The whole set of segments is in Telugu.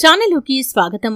ఛానలుకి స్వాగతం.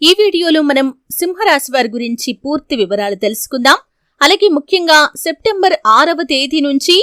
ఈ వీడియోలో మనం సింహరాశి వారి గురించి పూర్తి వివరాలు తెలుసుకుందాం. అలాగే ముఖ్యంగా సెప్టెంబర్ ఆరవ తేదీ నుంచి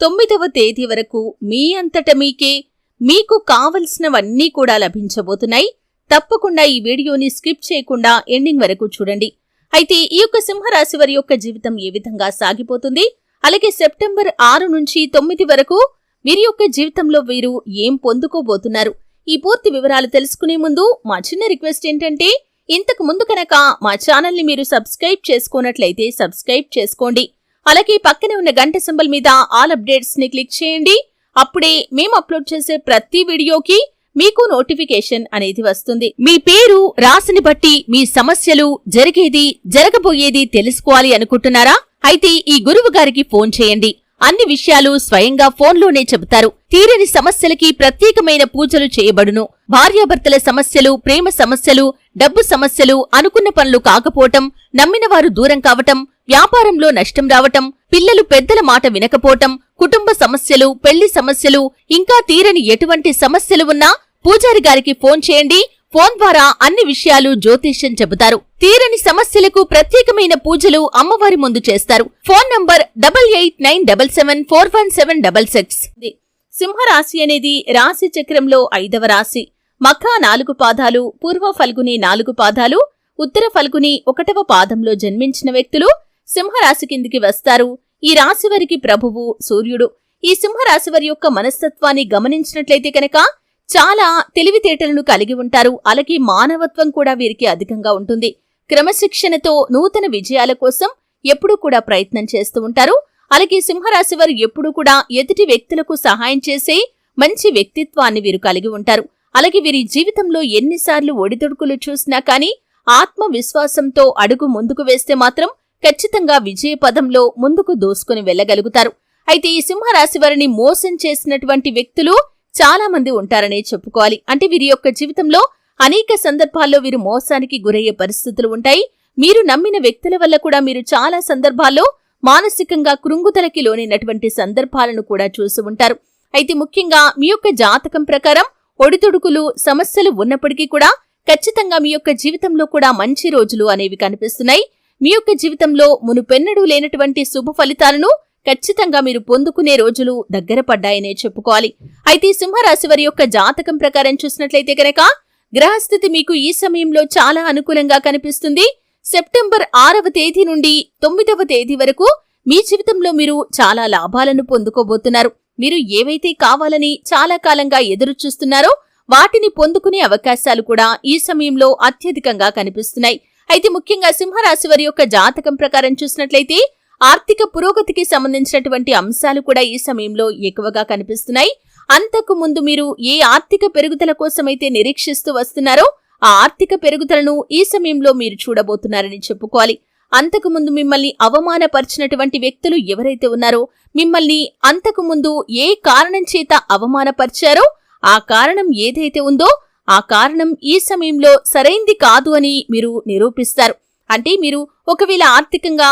తొమ్మిదవ తేదీ వరకు మీ అంతట మీకే మీకు కావలసినవన్నీ కూడా లభించబోతున్నాయి. తప్పకుండా ఈ వీడియోని స్కిప్ చేయకుండా ఎండింగ్ వరకు చూడండి. అయితే ఈ యొక్క సింహరాశి వారి యొక్క జీవితం ఏ విధంగా సాగిపోతుంది? అలాగే సెప్టెంబర్ ఆరు నుంచి తొమ్మిది వరకు వీరి యొక్క జీవితంలో వీరు ఏం పొందుకోబోతున్నారు? ఈ పూర్తి వివరాలు తెలుసుకునే ముందు మా చిన్న రిక్వెస్ట్ ఏంటంటే ఇంతకు ముందు కనుక మా ఛానల్ని మీరు సబ్స్క్రైబ్ చేసుకున్నట్లయితే సబ్స్క్రైబ్ చేసుకోండి. అలాగే పక్కనే ఉన్న గంట సింబల్ మీద ఆల్ అప్డేట్స్ని క్లిక్ చేయండి. అప్పుడే మేము అప్లోడ్ చేసే ప్రతి వీడియోకి మీకు నోటిఫికేషన్ అనేది వస్తుంది. మీ పేరు రాసిని బట్టి మీ సమస్యలు జరిగేది జరగబోయేది తెలుసుకోవాలి అనుకుంటున్నారా? అయితే ఈ గురువు గారికి ఫోన్ చేయండి. అన్ని విషయాలు స్వయంగా ఫోన్లోనే చెబుతారు. తీరని సమస్యలకి ప్రత్యేకమైన పూజలు చేయబడును. భార్యాభర్తల సమస్యలు ప్రేమ సమస్యలు డబ్బు సమస్యలు అనుకున్న పనులు కాకపోవటం నమ్మినవారు దూరం కావటం వ్యాపారంలో నష్టం రావటం పిల్లలు పెద్దల మాట వినకపోవటం కుటుంబ సమస్యలు పెళ్ళి సమస్యలు ఇంకా తీరని ఎటువంటి సమస్యలు ఉన్నా పూజారి గారికి ఫోన్ చేయండి. ఫోన్ ద్వారా అన్ని విషయాలు జ్యోతిష్యం చెబుతారు. తీరని సమస్యలకు ప్రత్యేకమైన పూజలు అమ్మవారి ముందు చేస్తారు. Phone number double eight nine double seven four one seven double six. సింహరాశి అనేది రాశి చక్రంలో ఐదవ రాశి. మఖ నాలుగు పాదాలు పూర్వ ఫల్గుని నాలుగు పాదాలు ఉత్తర ఫల్గుని ఒకటవ పాదంలో జన్మించిన వ్యక్తులు సింహరాశి కిందికి వస్తారు. ఈ రాశి వారికి ప్రభువు సూర్యుడు. ఈ సింహరాశి వారి యొక్క మనస్తత్వాన్ని గమనించినట్లయితే కనుక చాలా తెలివితేటలను కలిగి ఉంటారు. అలాగే మానవత్వం కూడా వీరికి అధికంగా ఉంటుంది. క్రమశిక్షణతో నూతన విజయాల కోసం ఎప్పుడూ కూడా ప్రయత్నం చేస్తూ ఉంటారు. అలాగే సింహరాశి వారు ఎప్పుడూ కూడా ఎదుటి వ్యక్తులకు సహాయం చేసే మంచి వ్యక్తిత్వాన్ని వీరు కలిగి ఉంటారు. అలాగే వీరి జీవితంలో ఎన్నిసార్లు ఒడిదుడుకులు చూసినా కానీ ఆత్మవిశ్వాసంతో అడుగు ముందుకు వేస్తే మాత్రం ఖచ్చితంగా విజయ పదంలో ముందుకు దూసుకుని వెళ్ళగలుగుతారు అయితే ఈ సింహరాశి వారిని మోసం చేసినటువంటి వ్యక్తులు చాలా మంది ఉంటారనే చెప్పుకోవాలి. అంటే వీరి యొక్క జీవితంలో అనేక సందర్భాల్లో వీరు మోసానికి గురయ్యే పరిస్థితులు ఉంటాయి. మీరు నమ్మిన వ్యక్తుల వల్ల కూడా మీరు చాలా సందర్భాల్లో మానసికంగా కృంగుదలకి లోనైనటువంటి సందర్భాలను కూడా చూసి ఉంటారు. అయితే ముఖ్యంగా మీ యొక్క జాతకం ప్రకారం ఒడిదుడుకులు సమస్యలు ఉన్నప్పటికీ కూడా ఖచ్చితంగా మీ యొక్క జీవితంలో కూడా మంచి రోజులు అనేవి కనిపిస్తున్నాయి. మీ యొక్క జీవితంలో మునుపెన్నడూ లేనటువంటి శుభ ఫలితాలను ఖచ్చితంగా మీరు పొందుకునే రోజులు దగ్గర పడ్డాయనే చెప్పుకోవాలి. అయితే సింహరాశి వారి యొక్క జాతకం ప్రకారం చూసినట్లయితే కనుక గ్రహస్థితి మీకు ఈ సమయంలో చాలా అనుకూలంగా కనిపిస్తుంది. సెప్టెంబర్ ఆరవ తేదీ నుండి తొమ్మిదవ తేదీ వరకు మీ జీవితంలో మీరు చాలా లాభాలను పొందుకోబోతున్నారు. మీరు ఏవైతే కావాలని చాలా కాలంగా ఎదురు చూస్తున్నారో వాటిని పొందుకునే అవకాశాలు కూడా ఈ సమయంలో అత్యధికంగా కనిపిస్తున్నాయి. అయితే ముఖ్యంగా సింహరాశి వారి యొక్క జాతకం ప్రకారం చూసినట్లయితే ఆర్థిక పురోగతికి సంబంధించినటువంటి అంశాలు కూడా ఈ సమయంలో ఎక్కువగా కనిపిస్తున్నాయి. అంతకు ముందు మీరు ఏ ఆర్థిక పెరుగుదల కోసమైతే నిరీక్షిస్తూ వస్తున్నారో ఆ ఆర్థిక పెరుగుదలను ఈ సమయంలో మీరు చూడబోతున్నారని చెప్పుకోవాలి. అంతకుముందు మిమ్మల్ని అవమానపరిచినటువంటి వ్యక్తులు ఎవరైతే ఉన్నారో మిమ్మల్ని అంతకుముందు ఏ కారణం చేత అవమానపరిచారో ఆ కారణం ఏదైతే ఉందో ఆ కారణం ఈ సమయంలో సరైంది కాదు అని మీరు నిరూపిస్తారు. అంటే మీరు ఒకవేళ ఆర్థికంగా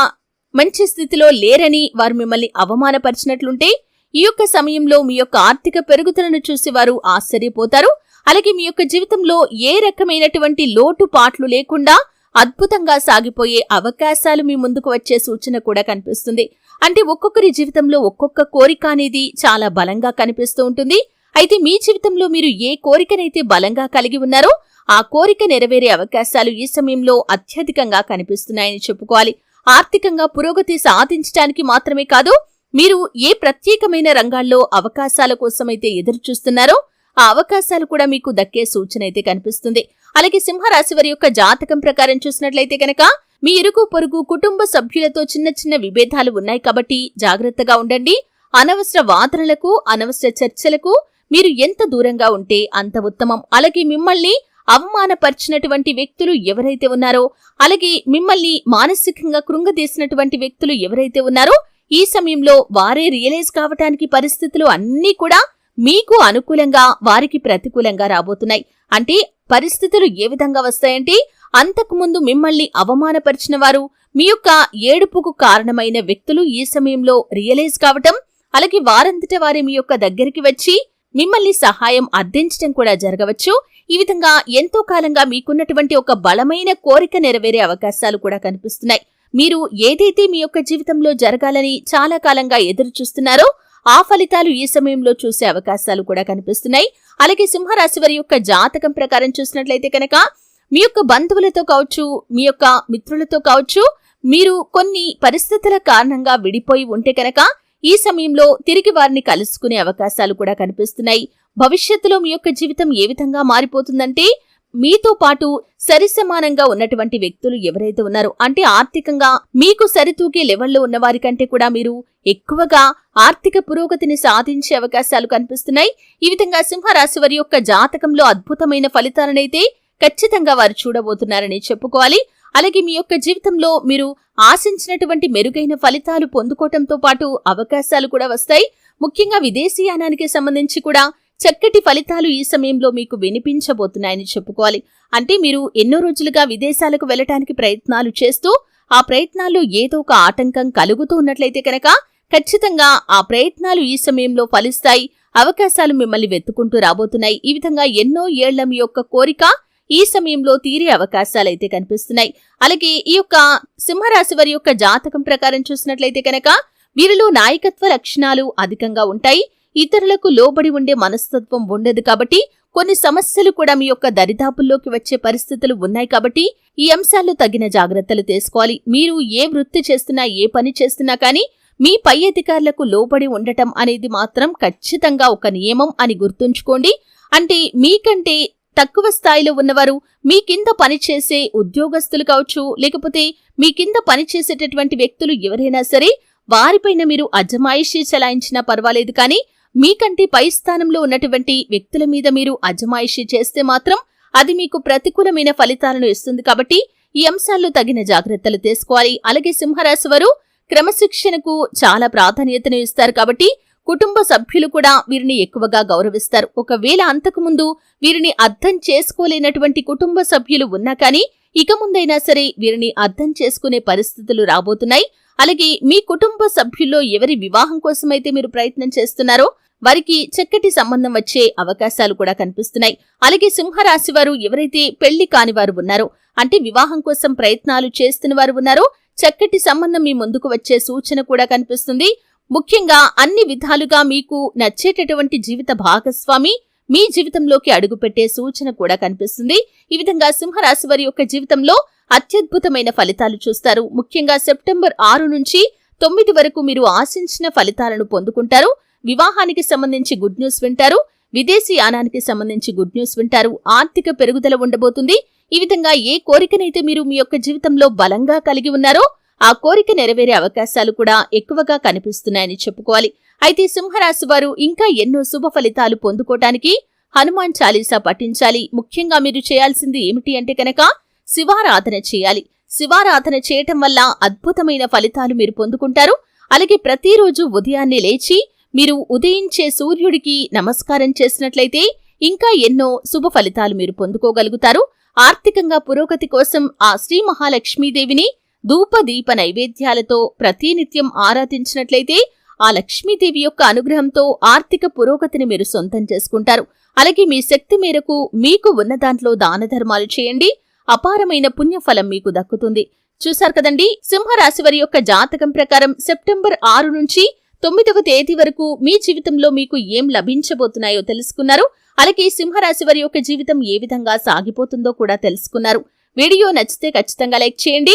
మంచి స్థితిలో లేరని వారు మిమ్మల్ని అవమానపరిచినట్లుంటే ఈ యొక్క సమయంలో మీ యొక్క ఆర్థిక పెరుగుదలను చూసి వారు ఆశ్చర్యపోతారు. అలాగే మీ యొక్క జీవితంలో ఏ రకమైనటువంటి లోటుపాట్లు లేకుండా అద్భుతంగా సాగిపోయే అవకాశాలు మీ ముందుకు వచ్చే సూచన కూడా కనిపిస్తుంది. అంటే ఒక్కొక్కరి జీవితంలో ఒక్కొక్క కోరిక అనేది చాలా బలంగా కనిపిస్తూ ఉంటుంది. అయితే మీ జీవితంలో మీరు ఏ కోరికనైతే బలంగా కలిగి ఉన్నారో ఆ కోరిక నెరవేరే అవకాశాలు ఈ సమయంలో అత్యధికంగా కనిపిస్తున్నాయని చెప్పుకోవాలి. ఆర్థికంగా పురోగతి సాధించడానికి మాత్రమే కాదు మీరు ఏ ప్రత్యేకమైన రంగాల్లో అవకాశాల కోసమైతే ఎదురుచూస్తున్నారో ఆ అవకాశాలు కూడా మీకు దక్కే సూచన అయితే కనిపిస్తుంది. అలాగే సింహరాశి వారి యొక్క జాతకం ప్రకారం చూసినట్లయితే కనుక మీ ఇరుగు పొరుగు కుటుంబ సభ్యులతో చిన్న చిన్న విభేదాలు ఉన్నాయి కాబట్టి జాగ్రత్తగా ఉండండి. అనవసర వాదనలకు అనవసర చర్చలకు మీరు ఎంత దూరంగా ఉంటే అంత ఉత్తమం. అలాగే మిమ్మల్ని అవమానపరిచినటువంటి వ్యక్తులు ఎవరైతే ఉన్నారో అలాగే మిమ్మల్ని మానసికంగా కృంగదీసినటువంటి వ్యక్తులు ఎవరైతే ఉన్నారో ఈ సమయంలో వారే రియలైజ్ కావటానికి పరిస్థితులు అన్నీ కూడా మీకు అనుకూలంగా వారికి ప్రతికూలంగా రాబోతున్నాయి. అంటే పరిస్థితులు ఏ విధంగా వస్తాయంటే అంతకుముందు మిమ్మల్ని అవమానపరిచిన వారు మీ యొక్క ఏడుపుకు కారణమైన వ్యక్తులు ఈ సమయంలో రియలైజ్ కావటం అలాగే వారంతట వారి మీ యొక్క దగ్గరికి వచ్చి మిమ్మల్ని సహాయం అర్థించడం కూడా జరగవచ్చు. ఈ విధంగా ఎంతో కాలంగా మీకున్నటువంటి ఒక బలమైన కోరిక నెరవేరే అవకాశాలు కూడా కనిపిస్తున్నాయి. మీరు ఏదైతే మీ యొక్క జీవితంలో జరగాలని చాలా కాలంగా ఎదురు చూస్తున్నారో ఆ ఫలితాలు ఈ సమయంలో చూసే అవకాశాలు కూడా కనిపిస్తున్నాయి. అలాగే సింహరాశి వారి యొక్క జాతకం ప్రకారం చూసినట్లయితే కనుక మీ యొక్క బంధువులతో కావచ్చు మీ యొక్క మిత్రులతో కావచ్చు మీరు కొన్ని పరిస్థితుల కారణంగా విడిపోయి ఉంటే కనుక ఈ సమయంలో తిరిగి వారిని కలుసుకునే అవకాశాలు కూడా కనిపిస్తున్నాయి. భవిష్యత్తులో మీ యొక్క జీవితం ఏ విధంగా మారిపోతుందంటే మీతో పాటు సరిసమానంగా ఉన్నటువంటి వ్యక్తులు ఎవరైతే ఉన్నారో అంటే ఆర్థికంగా మీకు సరితూగే లెవెల్లో ఉన్న వారి కంటే కూడా మీరు ఎక్కువగా ఆర్థిక పురోగతిని సాధించే అవకాశాలు కనిపిస్తున్నాయి. ఈ విధంగా సింహరాశి వారి యొక్క జాతకంలో అద్భుతమైన ఫలితాలనైతే ఖచ్చితంగా వారు చూడబోతున్నారని చెప్పుకోవాలి. అలాగే మీ యొక్క జీవితంలో మీరు ఆశించినటువంటి మెరుగైన ఫలితాలు పొందుకోవటంతో పాటు అవకాశాలు కూడా వస్తాయి. ముఖ్యంగా విదేశీయానానికి సంబంధించి కూడా చక్కటి ఫలితాలు ఈ సమయంలో మీకు వినిపించబోతున్నాయని చెప్పుకోవాలి. అంటే మీరు ఎన్నో రోజులుగా విదేశాలకు వెళ్ళటానికి ప్రయత్నాలు చేస్తూ ఆ ప్రయత్నాల్లో ఏదో ఒక ఆటంకం కలుగుతూ ఉన్నట్లయితే కనుక ఖచ్చితంగా ఆ ప్రయత్నాలు ఈ సమయంలో ఫలిస్తాయి. అవకాశాలు మిమ్మల్ని వెతుకుంటూ రాబోతున్నాయి. ఈ విధంగా ఎన్నో ఏళ్ళ మీ యొక్క కోరిక ఈ సమయంలో తీరే అవకాశాలైతే కనిపిస్తున్నాయి. అలాగే ఈ యొక్క సింహరాశి వారి యొక్క జాతకం ప్రకారం చూసినట్లయితే కనుక వీరిలో నాయకత్వ లక్షణాలు అధికంగా ఉంటాయి. ఇతరులకు లోబడి ఉండే మనస్తత్వం ఉండదు కాబట్టి కొన్ని సమస్యలు కూడా మీ యొక్క దరిదాపుల్లోకి వచ్చే పరిస్థితులు ఉన్నాయి కాబట్టి ఈ అంశాల్లో తగిన జాగ్రత్తలు తీసుకోవాలి. మీరు ఏ వృత్తి చేస్తున్నా ఏ పని చేస్తున్నా కానీ మీ పై అధికారులకు లోబడి ఉండటం అనేది మాత్రం ఖచ్చితంగా ఒక నియమం అని గుర్తుంచుకోండి. అంటే మీకంటే తక్కువ స్థాయిలో ఉన్నవారు మీ కింద పనిచేసే ఉద్యోగస్తులు కావచ్చు లేకపోతే మీ కింద పనిచేసేటటువంటి వ్యక్తులు ఎవరైనా సరే వారిపైన మీరు అజమాయిషీ చలాయించినా పర్వాలేదు కానీ మీకంటే పై స్థానంలో ఉన్నటువంటి వ్యక్తుల మీద మీరు అజమాయిషీ చేస్తే మాత్రం అది మీకు ప్రతికూలమైన ఫలితాలను ఇస్తుంది కాబట్టి ఈ అంశాల్లో తగిన జాగ్రత్తలు తీసుకోవాలి. అలాగే సింహరాశి వారు క్రమశిక్షణకు చాలా ప్రాధాన్యతను ఇస్తారు కాబట్టి కుటుంబ సభ్యులు కూడా వీరిని ఎక్కువగా గౌరవిస్తారు. ఒకవేళ అంతకుముందు వీరిని అర్థం చేసుకోలేనటువంటి కుటుంబ సభ్యులు ఉన్నా కానీ ఇక ముందైనా సరే వీరిని అర్థం చేసుకునే పరిస్థితులు రాబోతున్నాయి. అలాగే మీ కుటుంబ సభ్యుల్లో ఎవరి వివాహం కోసమైతే మీరు ప్రయత్నం చేస్తున్నారో వారికి చక్కటి సంబంధం వచ్చే అవకాశాలు కూడా కనిపిస్తున్నాయి. అలాగే సింహరాశి వారు ఎవరైతే పెళ్ళి కాని వారు ఉన్నారో అంటే వివాహం కోసం ప్రయత్నాలు చేస్తున్న వారు ఉన్నారో చక్కటి సంబంధం మీ ముందుకు వచ్చే సూచన కూడా కనిపిస్తుంది. ముఖ్యంగా అన్ని విధాలుగా మీకు నచ్చేటటువంటి జీవిత భాగస్వామి మీ జీవితంలోకి అడుగుపెట్టే సూచన కూడా కనిపిస్తుంది. ఈ విధంగా సింహరాశి వారి యొక్క జీవితంలో అత్యద్భుతమైన ఫలితాలు చూస్తారు. ముఖ్యంగా సెప్టెంబర్ ఆరు నుంచి తొమ్మిది వరకు మీరు ఆశించిన ఫలితాలను పొందుకుంటారు. వివాహానికి సంబంధించి గుడ్ న్యూస్ వింటారు. విదేశీ యానానికి సంబంధించి గుడ్ న్యూస్ వింటారు. ఆర్థిక పెరుగుదల ఉండబోతుంది. ఈ విధంగా ఏ కోరికనైతే మీరు మీ యొక్క జీవితంలో బలంగా కలిగి ఉన్నారో ఆ కోరిక నెరవేరే అవకాశాలు కూడా ఎక్కువగా కనిపిస్తున్నాయని చెప్పుకోవాలి. అయితే సింహరాశి వారు ఇంకా ఎన్నో శుభ ఫలితాలు పొందుకోవటానికి హనుమాన్ చాలీసా పఠించాలి. ముఖ్యంగా మీరు చేయాల్సింది ఏమిటి అంటే కనుక శివారాధన చేయాలి. శివారాధన చేయటం వల్ల అద్భుతమైన ఫలితాలు మీరు పొందుకుంటారు. అలాగే ప్రతిరోజు ఉదయాన్నే లేచి మీరు ఉదయించే సూర్యుడికి నమస్కారం చేసినట్లయితే ఇంకా ఎన్నో శుభ ఫలితాలు మీరు పొందుకోగలుగుతారు. ఆర్థికంగా పురోగతి కోసం ఆ శ్రీ మహాలక్ష్మీదేవిని ధూప దీప నైవేద్యాలతో ప్రతినిత్యం ఆరాధించినట్లయితే ఆ లక్ష్మీదేవి యొక్క అనుగ్రహంతో ఆర్థిక పురోగతిని మీరు సొంతం చేసుకుంటారు. అలాగే మీ శక్తి మేరకు మీకు ఉన్న దాంట్లో దాన ధర్మాలు చేయండి. అపారమైన పుణ్యఫలం మీకు దక్కుతుంది. చూశారు కదండి? సింహరాశి వారి యొక్క జాతకం ప్రకారం సెప్టెంబర్ ఆరు నుంచి తొమ్మిదవ తేదీ వరకు మీ జీవితంలో మీకు ఏం లభించబోతున్నాయో తెలుసుకున్నారు. అలాగే సింహరాశి వారి యొక్క జీవితం ఏ విధంగా సాగిపోతుందో కూడా తెలుసుకున్నారు. వీడియో నచ్చితే ఖచ్చితంగా లైక్ చేయండి.